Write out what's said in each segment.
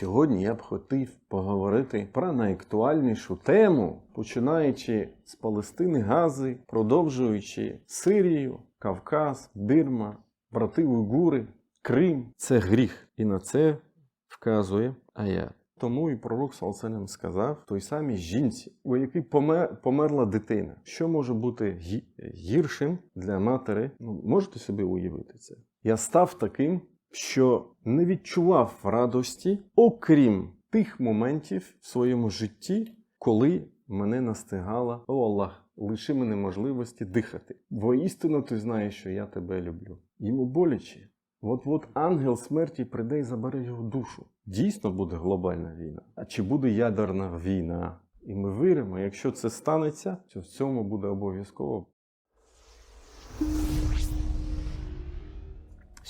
Сьогодні я б хотів поговорити про найактуальнішу тему, починаючи з Палестини, Гази, продовжуючи Сирію, Кавказ, Бірма, брати Уйгури, Крим. Це гріх. І на це вказує аят. Тому і пророк Салсалям сказав той самій жінці, у якій помер, померла дитина. Що може бути гіршим для матері? Ну, можете собі уявити це? Я став таким, що не відчував радості, окрім тих моментів в своєму житті, коли мене настигала О Аллах, лиши мене можливості дихати. Воістину ти знаєш, що я тебе люблю. Йому боляче. От-от ангел смерті прийде і забере його душу. Дійсно буде глобальна війна. А чи буде ядерна війна? І ми віримо, якщо це станеться, то в цьому буде обов'язково.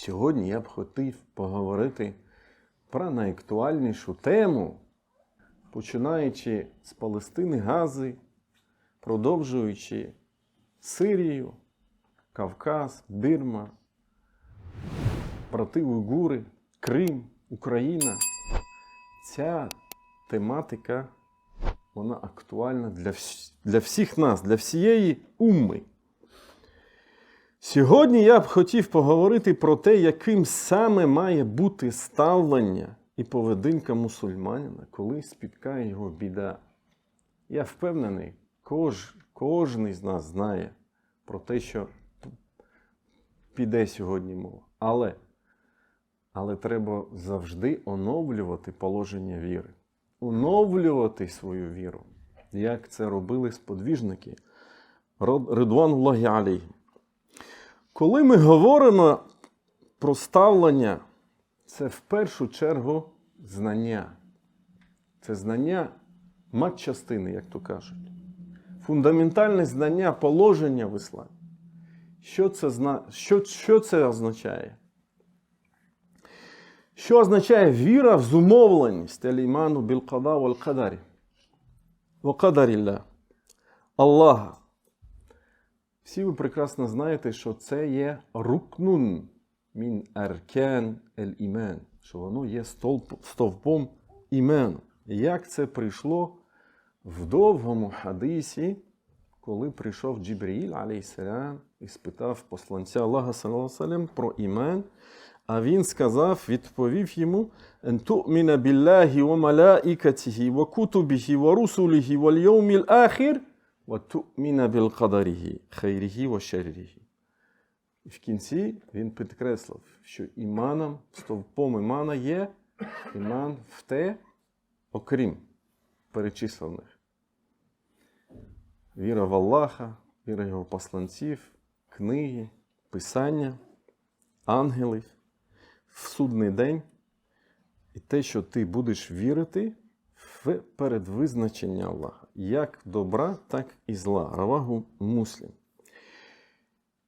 Сьогодні я б хотів поговорити про найактуальнішу тему, починаючи з Палестини, Гази, продовжуючи Сирію, Кавказ, Бірма, брати Уйгури, Крим, Україна. Ця тематика вона актуальна для, для всіх нас, для всієї умми. Сьогодні я б хотів поговорити про те, яким саме має бути ставлення і поведінка мусульманина, коли спіткає його біда. Я впевнений, кож, кожен з нас знає про те, що піде сьогодні мова. Але, але треба завжди оновлювати положення віри, оновлювати свою віру, як це робили сподвіжники. Ридвануллахі алейхім. Коли ми говоримо про ставлення, це в першу чергу знання. Це знання матчастини, як то кажуть. Фундаментальне знання положення в ісламі. Що це, що, що це означає? Що означає віра в зумовленість аліману білкада вал кадарі? Аллаха. Всі ви прекрасно знаєте, що це є рукнун мін аркан ель імен, що воно є стовп, стовпом імену. Як це прийшло в довгому хадисі, коли прийшов Джибріл, алейсалям, і спитав посланця Аллаха салям, про імен, а він сказав, відповів йому: «Ен ту'міна білляхі ва малаїкатихі, ва кутубіхі, ва ахір, وَتُؤْمِنَ بِالْقَدَرِهِ خَيْرِهِ وَشَرِّهِ. І в кінці він підкреслив, що іманом, стовпом імана є іман в те, окрім перечислених. Віра в Аллаха, віра в його посланців, книги, писання, ангелів, в судний день і те, що ти будеш вірити в передвизначення Аллаха, як добра, так і зла. Равагу муслім.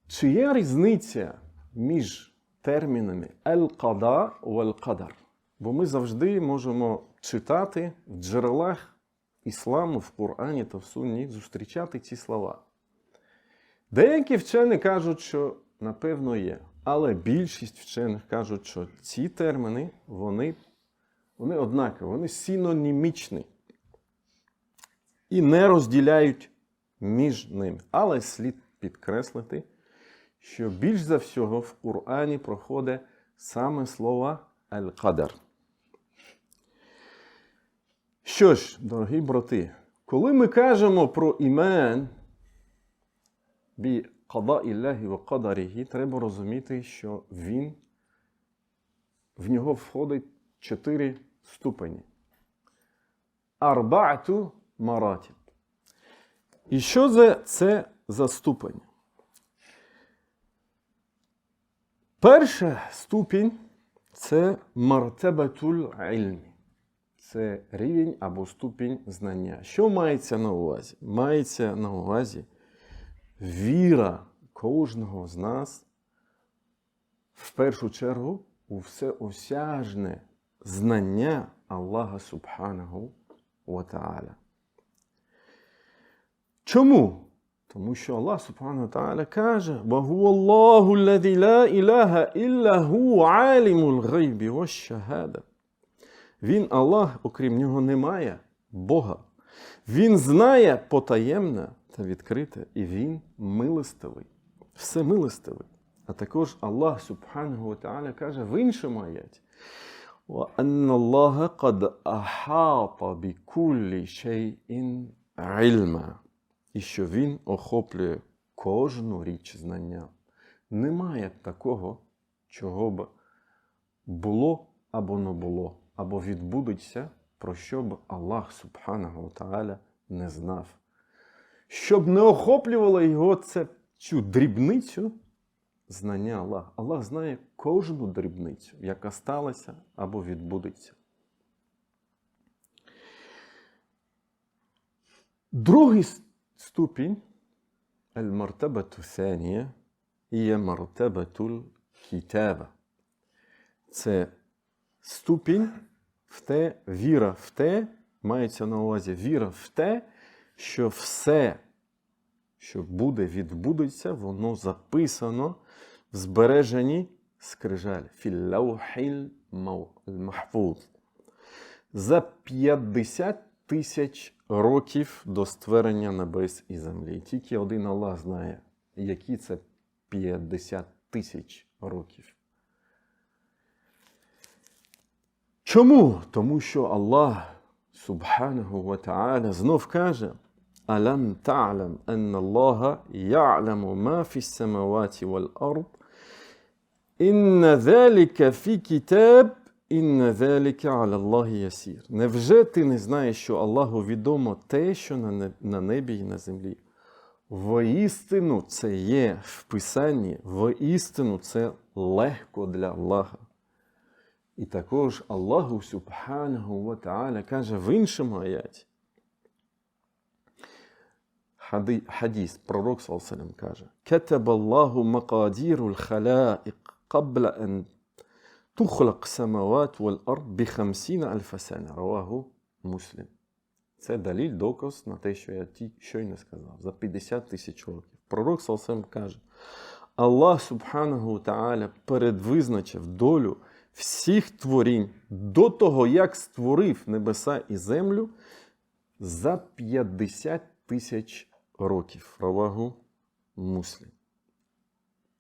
Чи є різниця між термінами «ел-када» «вел-кадар»? Бо ми завжди можемо читати в джерелах ісламу, в Корані та в Сунні зустрічати ці слова. Деякі вчені кажуть, що напевно є, але більшість вчених кажуть, що ці терміни вони, вони однакові, вони синонімічні і не розділяють між ними. Але слід підкреслити, що більш за всього в Корані проходить саме слово Аль-Кадар. Що ж, дорогі брати, коли ми кажемо про імен бі қада Ілляхі ва қадаріхі, треба розуміти, що він в нього входить чотири ступені. Арбаату маратіб. І що за це за ступень? Перша ступінь це мартебатуль ільмі. Це рівень або ступінь знання. Що мається на увазі? Мається на увазі віра кожного з нас в першу чергу у всеосяжне знання Аллаха Субханаху ва Та'аля. Чому? Тому що Аллах Субхану Та'аля каже: «Ваху Аллаху ла ілаха ілля ху алімул гайбі ва шахада». Він Аллах, окрім нього, немає Бога. Він знає потаємне та відкрите, і він милостивий, все милостивий. А також Аллах Субханаху ва Та'аля каже в іншому аяті. وأن الله قد أحاط بكل شيء علما. І що він охоплює кожну річ знання. Немає такого, чого б було або не було, або відбудеться, про що б Аллах Субханаху Тааля не знав. Щоб не охоплювало його це, цю дрібницю знання Аллах. Аллах знає кожну дрібницю, яка сталася або відбудеться. Другий ступінь аль-мартабату thaniya є мартабатуль кітаба. Це ступінь в те, віра в те, мається на увазі віра в те, що все, що буде, відбудеться, воно записано в збереженні скрижаль філляухіль махфуз. За 50 тисяч років до створення небес і землі. Тільки один Аллах знає, які це 50 тисяч років. Чому? Тому що Аллах Субханаху ва Та'аля знов каже: Та'лам анна Аллаха я'ламу ма фі самаваті вал ард. Інна заліка фі китаб, інна заліка аля Аллахі ясір. Невже ти не знаєш, що Аллаху відомо те, що на небі і на землі? Воістину це є в Писанні, воістину це легко для Аллаха. І також Аллаху Субханаху ва Та'аля каже в іншому аяті. Хади- Хадіс, пророк Салсалям каже: كتب الله مقادير الخلائق قبل أن تخلق السماوات والأرض بخمسين ألف سنة رواه مسلم. Це даліль, доказ на те, що я ті щойно сказав, за 50 тисяч років. Пророк Салсалям каже: Аллах Субханаху Тааля передвизначив долю всіх творінь до того, як створив небеса і землю за 50 тисяч років. Равагу муслім.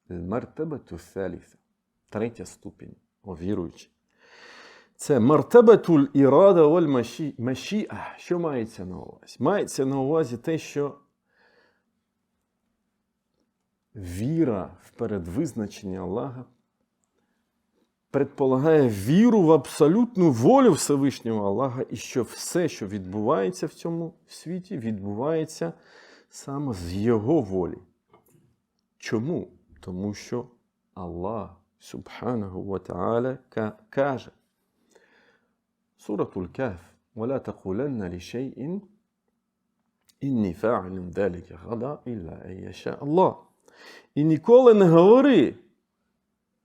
Мартабату thalitha. Третя ступінь, о. Це мартабатуль ірада маші- машіа. Що мається на увазі? Мається на увазі те, що віра в передвизначення Аллаха предполагає віру в абсолютну волю Всевишнього Аллаха, і що все, що відбувається в цьому світі, відбувається саме з Його волі. Чому? Тому що Аллах Субханаху ва Та'аля ка- каже Суратуль Каф ولا تقولن لشيء إني فاعل ذلك غدا إلا أن يشاء الله. І ніколи не говори,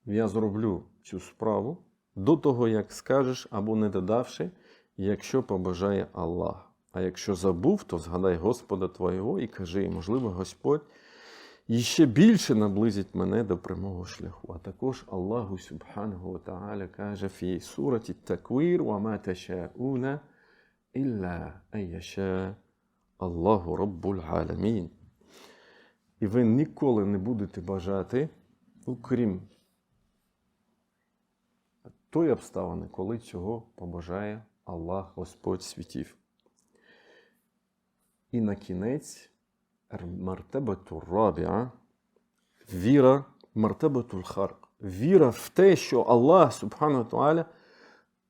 я зроблю цю справу до того, як скажеш або не додавши, якщо побажає Аллах. А якщо забув, то згадай Господа Твого і кажи, можливо, Господь іще більше наблизить мене до прямого шляху. А також Аллаху Субханаху Та'аля каже фі сураті Таквір ва ма ташауна ілля ан яша Аллаху Раббуль Аламін. І ви ніколи не будете бажати, окрім тої обставини, коли цього побажає Аллах Господь світів. І на кінець мартабату рабіа, віра мартабату харк. Віра в те, що Аллах Субхану Тааля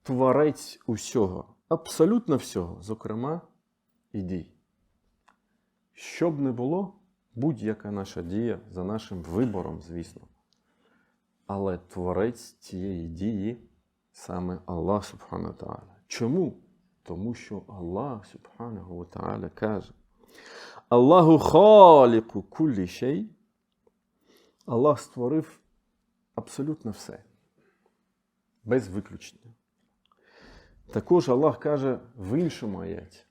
творець усього, абсолютно всього, зокрема і дій. Що б не було, будь-яка наша дія за нашим вибором, звісно. Але творець цієї дії саме Аллах Субхану Тааля. Чому? Тому що Аллах Субханаху Тааля каже: Аллаху халіку кулі шей. Аллах створив абсолютно все. Без виключення. Також Аллах каже в іншому аяті.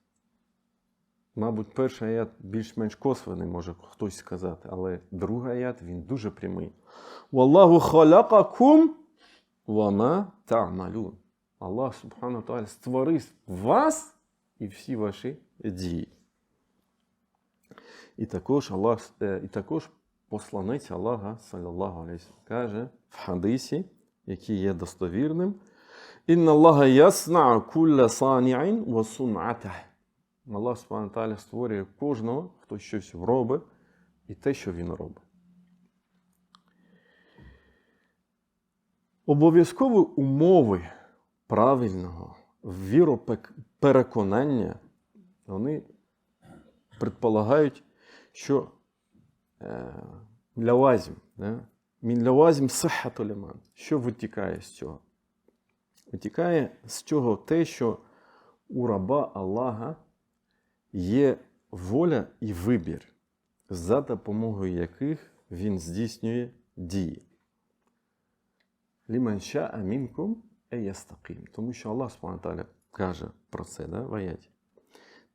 Мабуть, перший аят більш-менш косвений, може хтось сказати, але другий аят він дуже прямий. Wallahu khalaqakum wa ma ta'malun. Аллах Субхану Та'аля створив вас і всі ваші дії. І також Аллах, е, і також посланець Аллаха, саллаллаху алейхи, каже в хадисі, який є достовірним, Інна Аллаха ясна кулля сані'ін ва. Аллах Субхану Та'аля створює кожного, хто щось робить, і те, що він робить. Обов'язкові умови правильного віропереконання, вони предполагають, що е, лявазім, да? мін лявазім сихату. Що витікає з цього? Витікає з цього те, що у раба Аллаха є воля і вибір, за допомогою яких він здійснює дії. Ліман ша'a мінкум еястаким. Тому що Аллах Субхану Тааля каже про це да, в аяті.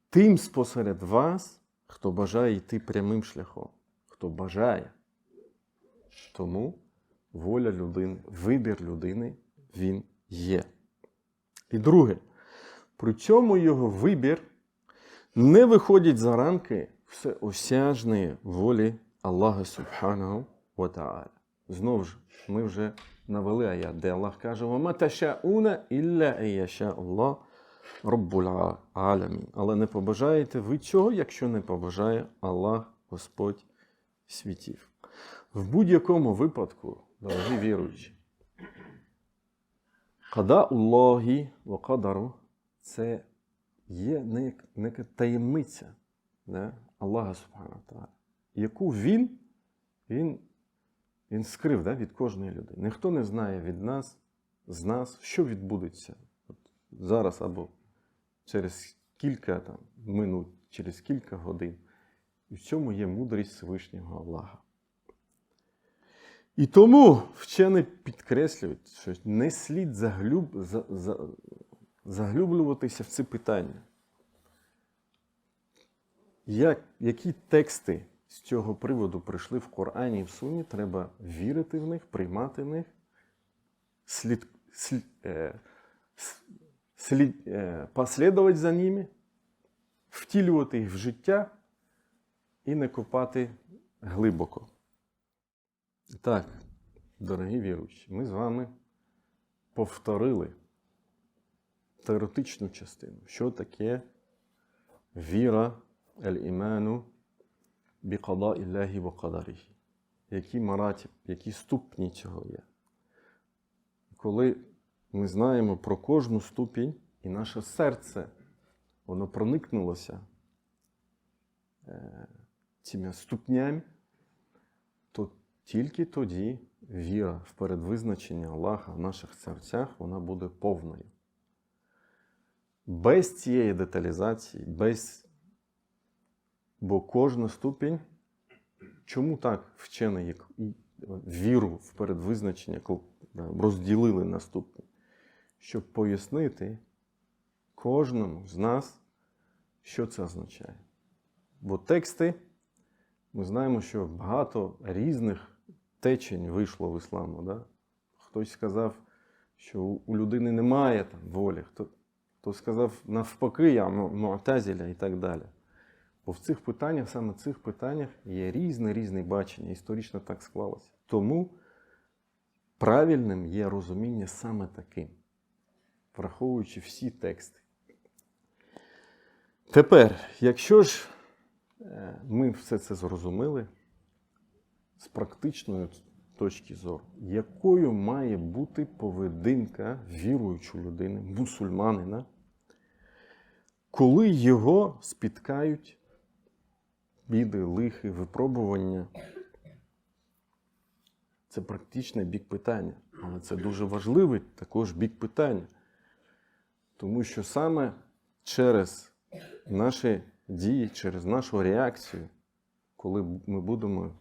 Тим спосеред вас, хто бажає йти прямим шляхом, хто бажає. Тому воля людини, вибір людини він є. І друге, при цьому його вибір не виходить за рамки всеосяжної волі Аллаха Та'аля. Знову ж, ми вже навели аят, де Аллах каже: «Вама ілля аяша Аллах Аламін. Але не побажаєте ви цього, якщо не побажає Аллах, Господь світів. В будь-якому випадку, дорогі віруючі, Када Аллахі ва кадару це є не як- таємниця да, Аллаха Субхану яку він, він, він скрив да, від кожної людини. Ніхто не знає від нас, з нас, що відбудеться от зараз або через кілька там, минут, через кілька годин. І в цьому є мудрість Всевишнього Аллаха. І тому вчені підкреслюють, що не слід заглюб, за, за, заглюблюватися в ці питання. Як, які тексти з цього приводу прийшли в Корані і в Суні, треба вірити в них, приймати в них, слід, слід, е, слід, е, послідувати за ними, втілювати їх в життя і не копати глибоко. Так, дорогі віруючі, ми з вами повторили теоретичну частину, що таке віра аль-імену біқада Ілляхі ва қадаріхі. Які маратіб, які ступні цього є. Коли ми знаємо про кожну ступінь, і наше серце, воно проникнулося е, цими ступнями, то тільки тоді віра в передвизначення Аллаха в наших серцях вона буде повною. Без цієї деталізації, без. Бо кожна ступінь, чому так вчений як віру в передвизначення розділили на ступні? Щоб пояснити кожному з нас, що це означає. Бо тексти, ми знаємо, що багато різних течень вийшло в ісламу. Да? Хтось сказав, що у людини немає там волі, хто, хто сказав навпаки, я му- му'тазіля і так далі. Бо в цих питаннях, саме в цих питаннях, є різне різне бачення, історично так склалося. Тому правильним є розуміння саме таким, враховуючи всі тексти. Тепер, якщо ж е, ми все це зрозуміли з практичної точки зору, якою має бути поведінка віруючої людини, мусульманина, коли його спіткають біди, лихи, випробування. Це практичний бік питання, але це дуже важливий також бік питання. Тому що саме через наші дії, через нашу реакцію, коли ми будемо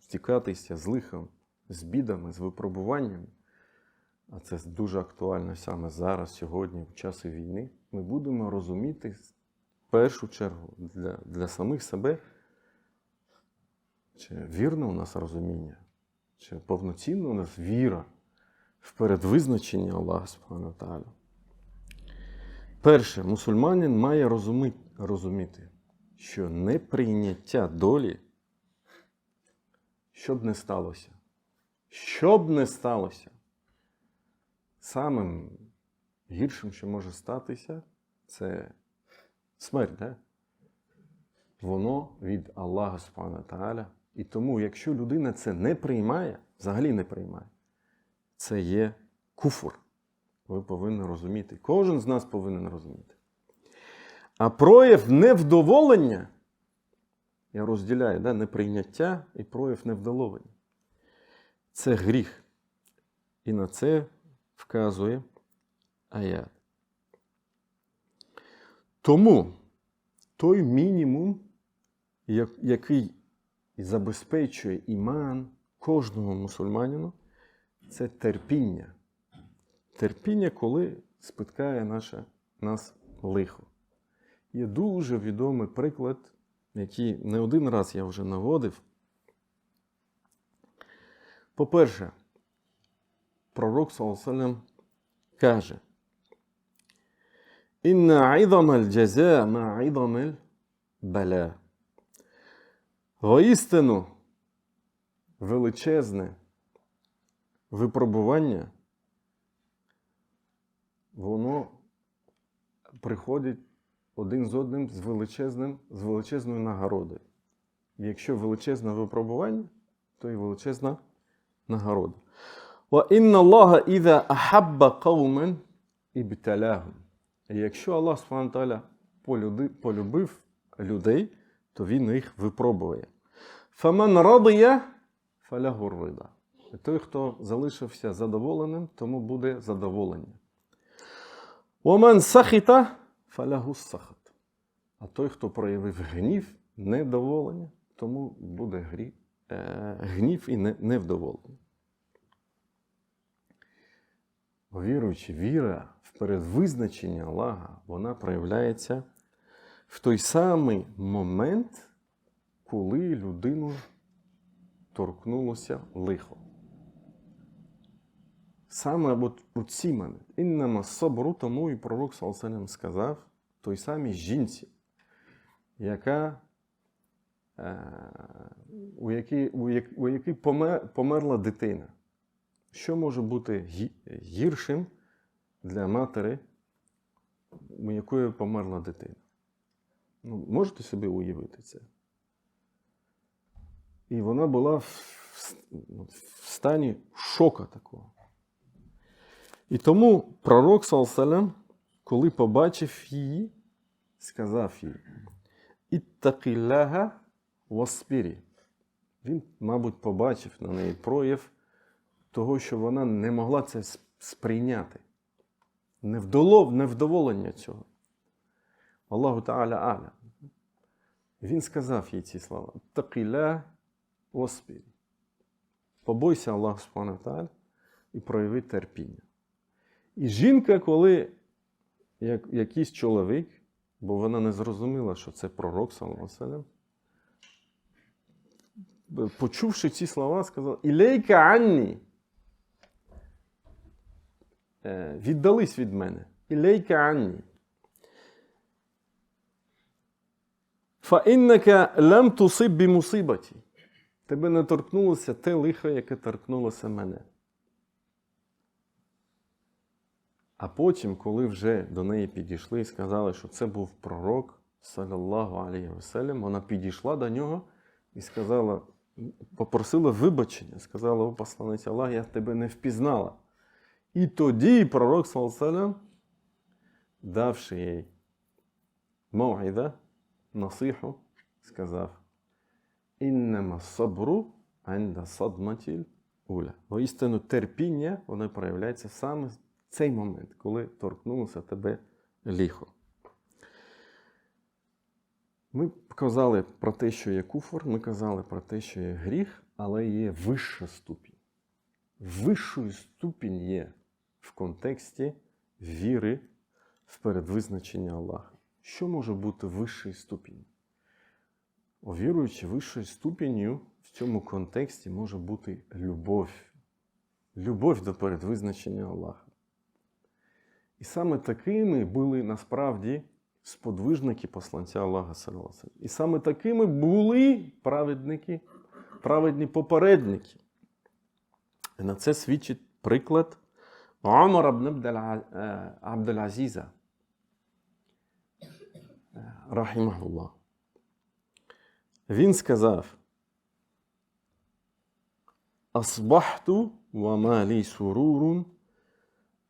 стікатися з лихом, з бідами, з випробуваннями, а це дуже актуально саме зараз, сьогодні, в часи війни, ми будемо розуміти в першу чергу для, для самих себе, чи вірне у нас розуміння, чи повноцінна у нас віра в передвизначення Аллаха Субхану Тааля. Перше, мусульманин має розуміти, що неприйняття долі, що б не сталося, що б не сталося, самим гіршим, що може статися, це смерть. Да? Воно від Аллаха Субхану Тааля. І тому, якщо людина це не приймає, взагалі не приймає, це є куфур. Ви повинні розуміти. Кожен з нас повинен розуміти. А прояв невдоволення, я розділяю да, неприйняття і прояв невдоволення. Це гріх. І на це вказує аят. Тому той мінімум, я- який забезпечує іман кожному мусульманину, це терпіння. Терпіння, коли спіткає наше, нас лихо. Є дуже відомий приклад, який не один раз я вже наводив. По-перше, пророк Саласалям каже: Інна айдамаль джаза ма айдамаль баля. Воістину величезне випробування, воно приходить один з одним з величезним, з величезною нагородою. Якщо величезне випробування, то і величезна нагорода. Wa inna Allaha idha ahabba qauman ibtalahum. І якщо Аллах полюбив людей, то він їх випробує. Фаман радия фаляху рида. Той, хто залишився задоволеним, тому буде задоволення. Ваман сахіта фаляху сахат. А той, хто проявив гнів, недоволення, тому буде грі, е, гнів і не, невдоволення. Віруючи, віра в передвизначення Аллаха, вона проявляється в той самий момент, коли людину торкнулося лихо. Саме от у ці моменти. Іннама собору, тому і пророк Салсалям сказав той самій жінці, яка, е, у якій, у, у якій помер, померла дитина. Що може бути гіршим для матері, у якої померла дитина? Ну, можете собі уявити це? І вона була в, в, ну, стані шока такого. І тому пророк Салсалям, коли побачив її, сказав їй: Іттакілляга васпірі. Він, мабуть, побачив на неї прояв того, що вона не могла це сприйняти. Невдоло, невдоволення цього. Аллаху Та'аля Аля. Він сказав їй ці слова: Такіля васпірі. Побойся Аллаха Субхану і прояви терпіння. І жінка, коли як, якийсь чоловік, бо вона не зрозуміла, що це пророк, салям, почувши ці слова, сказав: Ілейка Анні. Е, Віддались від мене. Ілейка Анні. Фаіннака лам тусиб бі мусибаті. Тебе не торкнулося те лихо, яке торкнулося мене. А потім, коли вже до неї підійшли і сказали, що це був пророк, саллаллаху алейхи васелям, вона підійшла до нього і сказала, попросила вибачення, сказала, о посланець Аллах, я тебе не впізнала. І тоді пророк, саллаллаху давши їй мовіда, насиху, сказав, іннема сабру анда садматіль уля. Воістину терпіння, воно проявляється саме в цей момент, коли торкнулося тебе ліхо. Ми казали про те, що є куфор, ми казали про те, що є гріх, але є вища ступінь. Вищою ступінь є в контексті віри в передвизначення Аллаха. Що може бути вищою ступінь? Віруючи вищою ступінню в цьому контексті може бути любов. Любов до передвизначення Аллаха. І саме такими були насправді сподвижники посланця Аллаха. І саме такими були праведники, праведні попередники. І на це свідчить приклад Абдель- е, Абдель-Азіза. Е, Рахімахуллах. Він сказав: Асбахту ва ма лі сурурун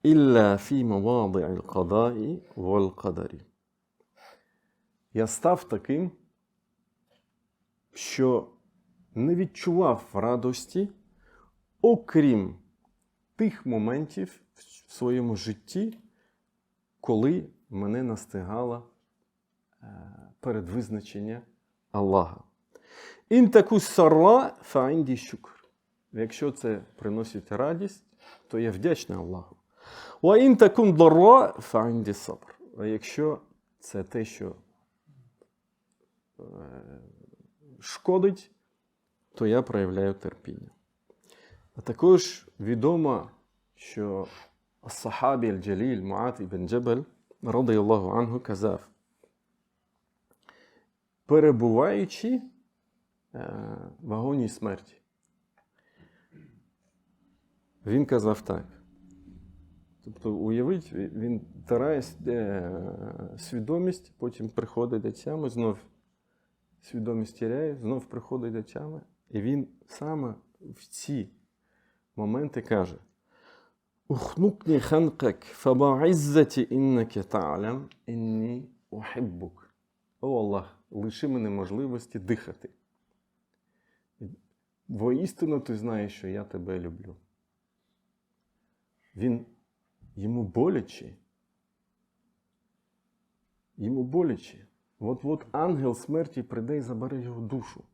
ілля фі мавади'і al-qada'i wal-qadari. Я став таким, що не відчував радості, окрім тих моментів в своєму житті, коли мене настигало е, передвизначення Аллаха. Ін таку сарла фаінді шукр. Якщо це приносить радість, то я вдячний Аллаху. Ва ін такун дарра фаінді сабр. А якщо це те, що е, шкодить, то я проявляю терпіння. А також відомо, що Ас-Сахабі Аль-Джаліль Муат ібн Джабаль, радийаллаху анху, казав, перебуваючи в агонії смерті, він казав так. Тобто, уявіть, він тарає е, свідомість, потім приходить до тями, знов свідомість тіряє, знов приходить до тями. І він саме в ці моменти каже: Ухнукні ханкак, фаба'иззаті іннаке ta'лям, інні ухиббук. О Аллах, лиши мене можливості дихати. Воістину ти знаєш, що я тебе люблю. Він йому боляче. Йому боляче. От-от ангел смерті прийде і забере його душу.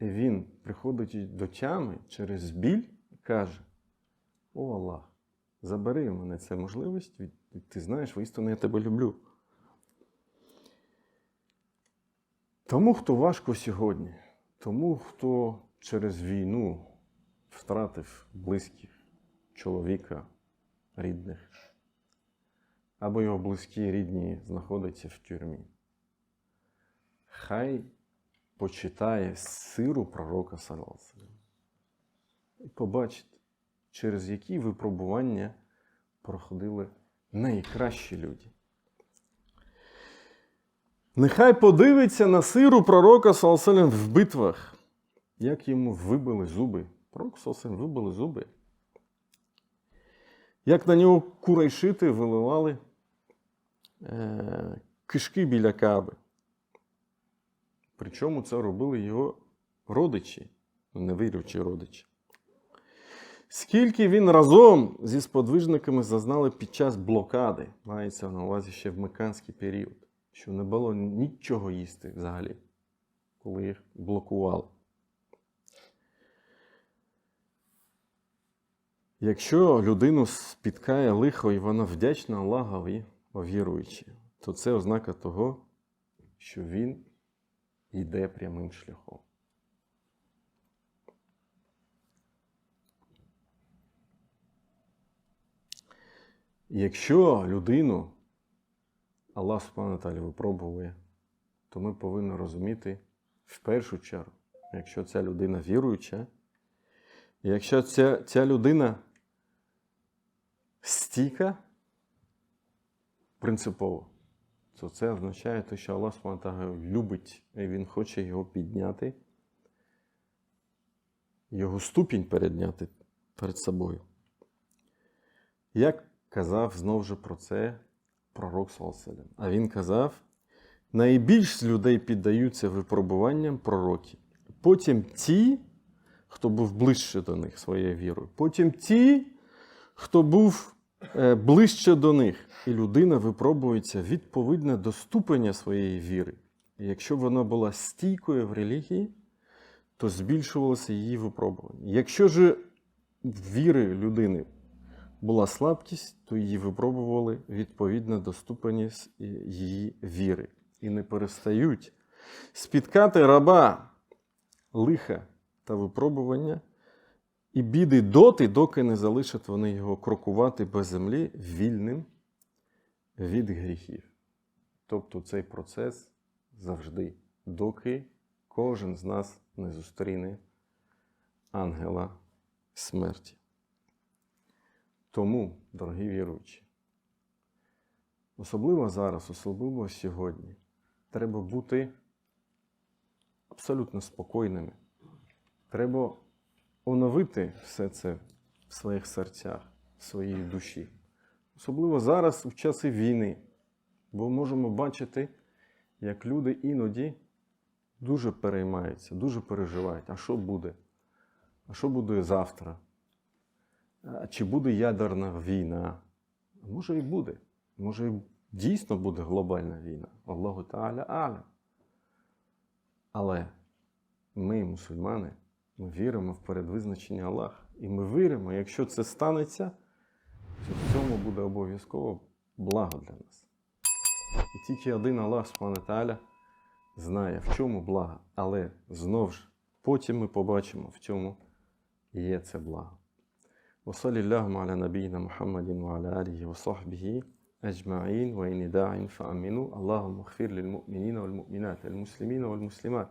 І він приходить до тями через біль каже: О Аллах, забери в мене цю можливість, ти знаєш, воістину я тебе люблю. Тому, хто важко сьогодні, тому, хто через війну втратив близьких, чоловіка, рідних, або його близькі рідні знаходяться в тюрмі. Хай почитає сиру пророка саллям і побачить, через які випробування проходили найкращі люди. Нехай подивиться на сиру пророка саллям в битвах, як йому вибили зуби. Пророк саллям вибили зуби. Як на нього курайшити виливали е, кишки біля каби. Причому це робили його родичі, ну, невіруючі родичі. Скільки він разом зі сподвижниками зазнали під час блокади, мається на увазі ще в меканський період, що не було нічого їсти взагалі, коли їх блокували. Якщо людину спіткає лихо і вона вдячна Аллахові, віруючи, то це ознака того, що він йде прямим шляхом. Якщо людину Аллах Субхану Талі випробує, то ми повинні розуміти в першу чергу, якщо ця людина віруюча, якщо ця, ця людина стійка принципово, то це означає те, що Аллах Тааля любить, і Він хоче його підняти, його ступінь передняти перед собою. Як казав знову ж про це пророк Салселем. А він казав: найбільш людей піддаються випробуванням пророків. Потім ті, хто був ближче до них своєю вірою. Потім ті, хто був е, ближче до них. І людина випробується відповідно до ступеня своєї віри. І якщо вона була стійкою в релігії, то збільшувалося її випробування. Якщо ж віри людини була слабкість, то її випробували відповідно до ступені її віри. І не перестають спіткати раба лиха та випробування І біди доти, доки не залишать вони його крокувати по землі вільним від гріхів. Тобто цей процес завжди, доки кожен з нас не зустріне ангела смерті. Тому, дорогі віруючі, особливо зараз, особливо сьогодні, треба бути абсолютно спокійними. Треба оновити все це в своїх серцях, в своїй душі. Особливо зараз, в часи війни, бо можемо бачити, як люди іноді дуже переймаються, дуже переживають. А що буде? А що буде завтра? Чи буде ядерна війна? Може і буде. Може і дійсно буде глобальна війна. Аллаху Та'аля Аля. Але ми, мусульмани, ми віримо в передвизначення Аллаха. І ми віримо, якщо це станеться, то в цьому буде обов'язково благо для нас. І тільки один Аллах Та'аля знає, в чому благо. Але знов ж, потім ми побачимо, в чому є це благо. وصلى اللهم على نبينا محمد وعلى آله وصحبه أجمعين. وإن داع فأمنوا. اللهم اغفر للمؤمنين والمؤمنات المسلمين والمسلمات.